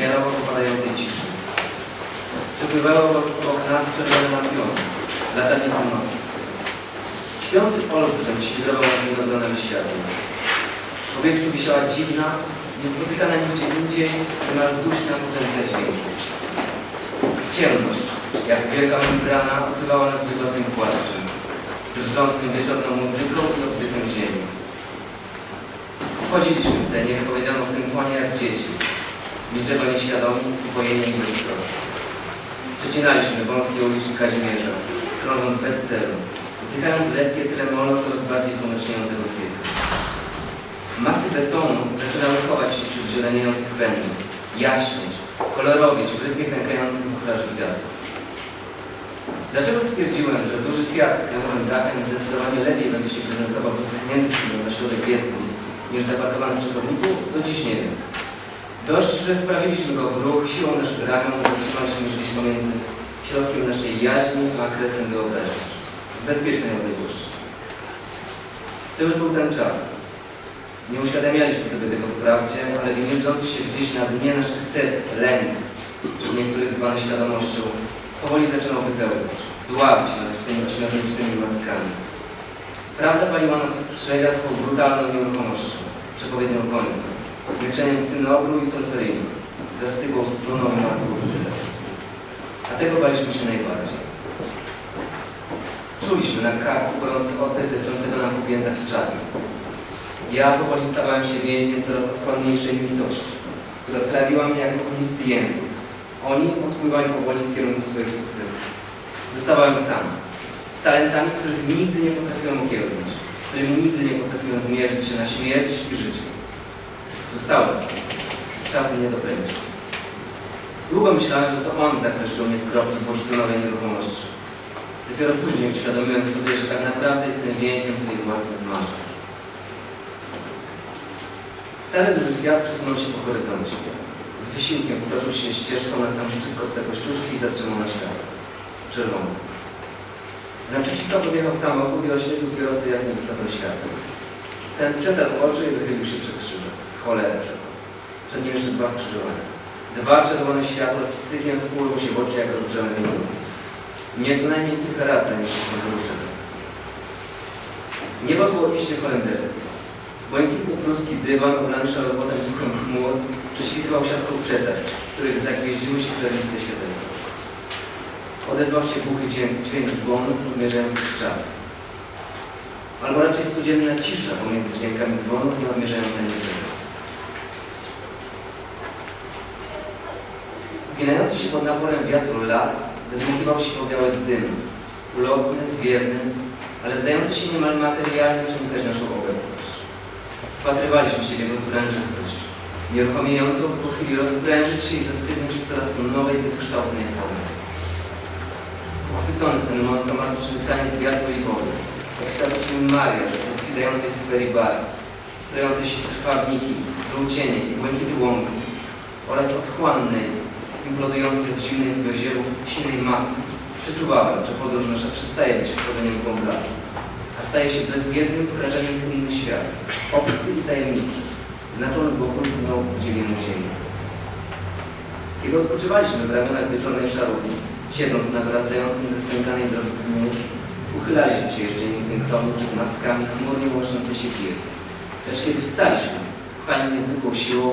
miarowo popadającej ciszy. Przepływały obok nas czerwone lampiony, latanice nocy. Śpiący olbrzym świdrował nad niegodzonym światłem. W powietrzu wisiała dziwna, niespotykana nigdzie indziej, niemal duszna potencja dźwięku. Ciemność, jak wielka membrana, okrywała nas wygodnym płaszczem, drżącym wieczorną muzyką i oddechem ziemi. Wchodziliśmy w tę niewypowiedzianą symfonię jak dzieci, niczego nieświadomi, upojeni i bezstronni. Przecinaliśmy wąskie uliczki Kazimierza, krążąc bez celu, wdychając lekkie tremolo coraz bardziej słoneczniejącego kwiatu. Masy betonu zaczynały chować się wśród zieleniejących pędów, jaśnieć, kolorowieć w rytmie pękających kuchlarzy kwiatów. Dlaczego stwierdziłem, że duży kwiat z kręgowym dachem zdecydowanie lepiej będzie się prezentował wypchnięty na środek jezdni niż zapakowany przy chodniku, do dziś nie wiem. Dość, że wprawiliśmy go w ruch siłą naszych ramion i zatrzymaliśmy gdzieś pomiędzy środkiem naszej jaźni a kresem wyobraźni. W bezpiecznej odległości. To już był ten czas. Nie uświadamialiśmy sobie tego wprawdzie, ale gnieżdżący się gdzieś na dnie naszych serc lęk, przez niektórych zwany świadomością, powoli zaczynał wypełzać, dławić nas swoimi ośmiornicznymi mackami. Prawda paliła nas w trzewia swą brutalną nieruchomością, przepowiednią końca, milczeniem cynobru i solferinu, zastygłą struną i martwą. A tego baliśmy się najbardziej. Czuliśmy na karku gorący oddech leczącego nam po piętach czasu. Ja powoli stawałem się więźniem coraz odkładniejszej nicości, która trawiła mnie jak ognisty język. Oni odpływali powoli w kierunku swoich sukcesów. Zostawałem sam, z talentami, których nigdy nie potrafiłem okiełznać, z którymi nigdy nie potrafiłem zmierzyć się na śmierć i życie. Zostałem sam. Czasem nie dopędził. Długo myślałem, że to on zakleszczył mnie w kropli bursztynowej nieruchomości. Dopiero później uświadomiłem sobie, że tak naprawdę jestem więźniem swoich własnych marzeń. Stary duży kwiat przesunął się po horyzoncie. Z wysiłkiem potoczył się ścieżką na sam szczyt kopca kościuszki i zatrzymał na światło. Czerwony. Z naprzeciwka podjechał samochód i oślepił biorący jasnym stopem światło. Ten przetarł oczy i wychylił się przez szybę. Cholera przepadł. Przed nim jeszcze dwa skrzyżowania. Dwa czerwone światła z sykiem wpływu się w oczy jak rozgrzane wino. Nie co najmniej kilka razy nie się stąd ruszy bez Niebo było iście holenderskie. Błękitny pruski dywan oblany szarozłotem duchem chmur prześwitywał siatką przetarć, których zagwieździły się krewiste światełka. Odezwał się głuchy dźwięk, dzwonów odmierzających czas. Albo raczej studzienna cisza pomiędzy dźwiękami dzwonów nie odmierzająca niczego. Uginający się pod naporem wiatru las wydmuchiwał się pobiały dym, ulotny, zwierny, ale zdający się niemal materialnie przenikać naszą obecność. Wpatrywaliśmy się w jego sprężystość, nieruchomiejącą po chwili rozprężyć się i zastygnąć w coraz to nowej, bezkształtnej formie. Uchwycony w ten monotematyczny taniec wiatru i wody, jak statyczny mariaż rozkwitającej w ferii bar, wtrające się krwawniki, żółcienie i błękity łąki oraz otchłannej, implodującej od zimnych wyziewów silnej masy, przeczuwałem, że podróż nasza przestaje być wchodzeniem w głąb a staje się bezwiednym wkraczaniem w inny świat, obcy i tajemniczy, znaczony z głęboką podzielioną ziemi. Kiedy odpoczywaliśmy w ramionach wieczornej szarówki, siedząc na wyrastającym ze stękanej drogi płynie, uchylaliśmy się jeszcze instynktownie przed matkami chmurnie łączące się pier. Lecz kiedy wstaliśmy, pchani niezwykłą siłą,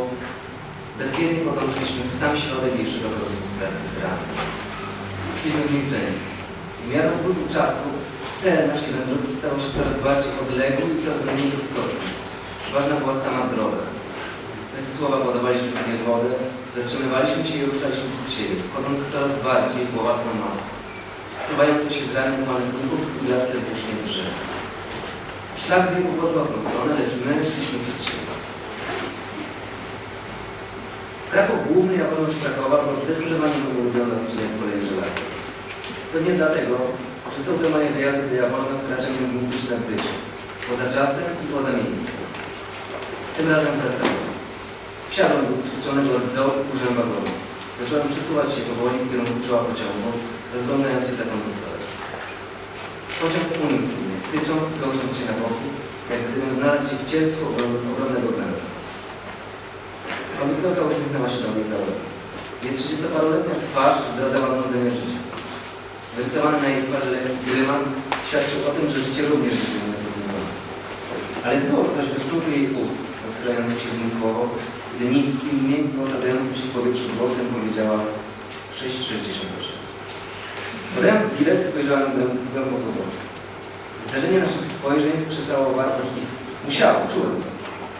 bezwiednie podążyliśmy w sam środek jej szeroko rozpustionych ram. Szliśmy w milczeniu. W miarę upływu czasu cel naszej wędrówki stał się coraz bardziej odległy i coraz mniej istotny. Ważna była sama droga. Bez słowa podawaliśmy sobie wodę, zatrzymywaliśmy się i ruszaliśmy przed siebie, wchodząc coraz bardziej w łowatną masę, zsuwając się z ramion pamiętników i lasy pusznie drzew. Szlak biegł w odwrotną stronę, lecz my szliśmy przed siebie. Kraków Główny jako Szczakowa to zdecydowanie mój ulubiony odcinek kolei żelaza. Pewnie dlatego, że są to moje wyjazdy do Jaworzna wkraczeniem w mityczne bycie, poza czasem i poza miejscem. Tym razem wracałem. Wsiadłem do przestrzonego rdzełu i użyłem wagonu. Zacząłem przesuwać się powoli w kierunku czoła pociągu, rozglądając się za konduktorem. Pociąg uniósł mnie, sycząc kołysząc się na boki, jak gdybym znalazł się w cielstwie ogromnego Konduktorka uśmiechnęła się do mnie za Jej 30-paroletnia twarz zdradzała nudzenie życia. Wyrysowany na jej twarzy grymas świadczył o tym, że życie również jest nieco znudzone. Ale było coś w rysunku jej ust, rozkrających się zmysłowo, gdy niskim, miękko zadającym się w powietrzu głosem powiedziała 6,68. Podając bilet spojrzałem głę- głęboko w oczy. Zdarzenie naszych spojrzeń skrzeszało wartość i musiało, czułem to.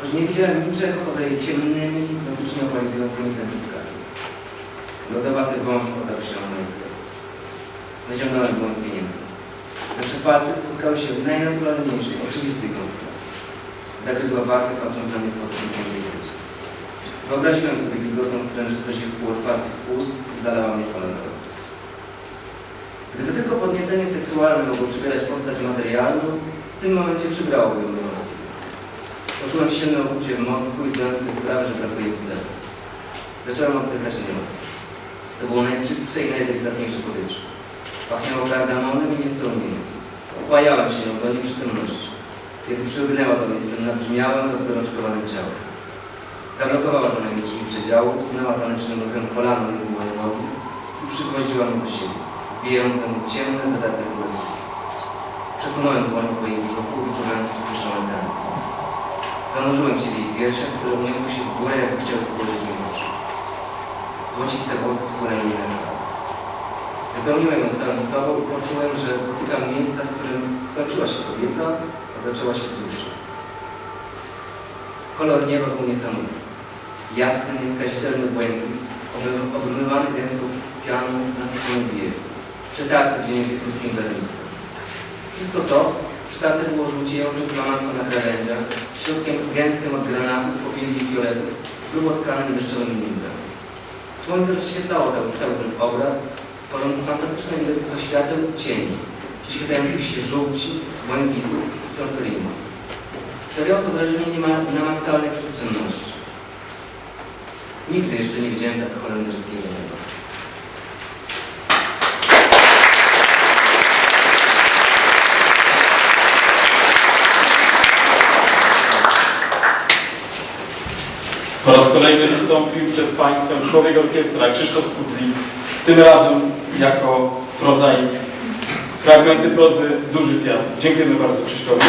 Choć nie widziałem niczego poza jej ciemnymi, hipnotycznie opalizującymi tęczówkami. Lodowaty wąż otarł się na moje plecy. Wyciągnąłem dłoń z pieniędzy. Nasze palce spotkały się w najnaturalniejszej, oczywistej konstelacji. Zagryzła wartę, patrząc na mnie z podcinkiem ludzi. Wyobraziłem sobie wilgotną sprężystość jej półotwartych ust i zalała mnie falą gorąca. Gdyby tylko podniecenie seksualne mogło przybierać postać materialną, w tym momencie przybrałoby ją. Poczułem silne uczucie w mostku i zdałem sobie sprawę, że brakuje tleru. Zacząłem oddychać nią. To było najczystsze i najdelikatniejsze powietrze. Pachniało kardamonem i niespełnieniem. Upłajałem się nią do nieprzytomności. Kiedy przyłgnęła do mnie swym nabrzmiałym, rozgorączkowanym ciałem. Zablokowała za nami drzwi przedziału, wsunęła tanecznym ruchem kolano między moje nogi i przygwoździła mnie do siebie, wbijając mnie ciemne, zadarte głosy. Przesunąłem dłoń po jej brzuchu, wyczuwając przyspieszone tętno. Zanurzyłem się w jej piersiach, które uniosły się w górę, jakby chciały spojrzeć mi w oczy. Złociste włosy spłynęły mi na rękę. Wypełniłem ją całym sobą i poczułem, że dotykam miejsca, w którym skończyła się kobieta, a zaczęła się dusza. Kolor nieba był niesamowity. Jasny, nieskazitelny błękit, obrymywany gęstą pianą na biegu, przetarty gdzieniegdzie pruskim werniksem. Wszystko to przetarte było żółciejącym flamacko na krawędziach, środkiem gęstym od granatów, popieli i fioletów, grubo tkanym deszczowym nimbem. Słońce rozświetlało cały, cały ten obraz, tworząc fantastyczne widowisko świateł i cieni, prześwietlających się żółci, błękitu i solferinu. Sprawiało to wrażenie namacalnej przestrzenności. Nigdy jeszcze nie widziałem tak holenderskiego nieba. Po raz kolejny wystąpił przed Państwem człowiek orkiestra Krzysztof Kudlik, tym razem jako prozaik. Fragmenty prozy Duży Fiat. Dziękujemy bardzo Krzysztofowi.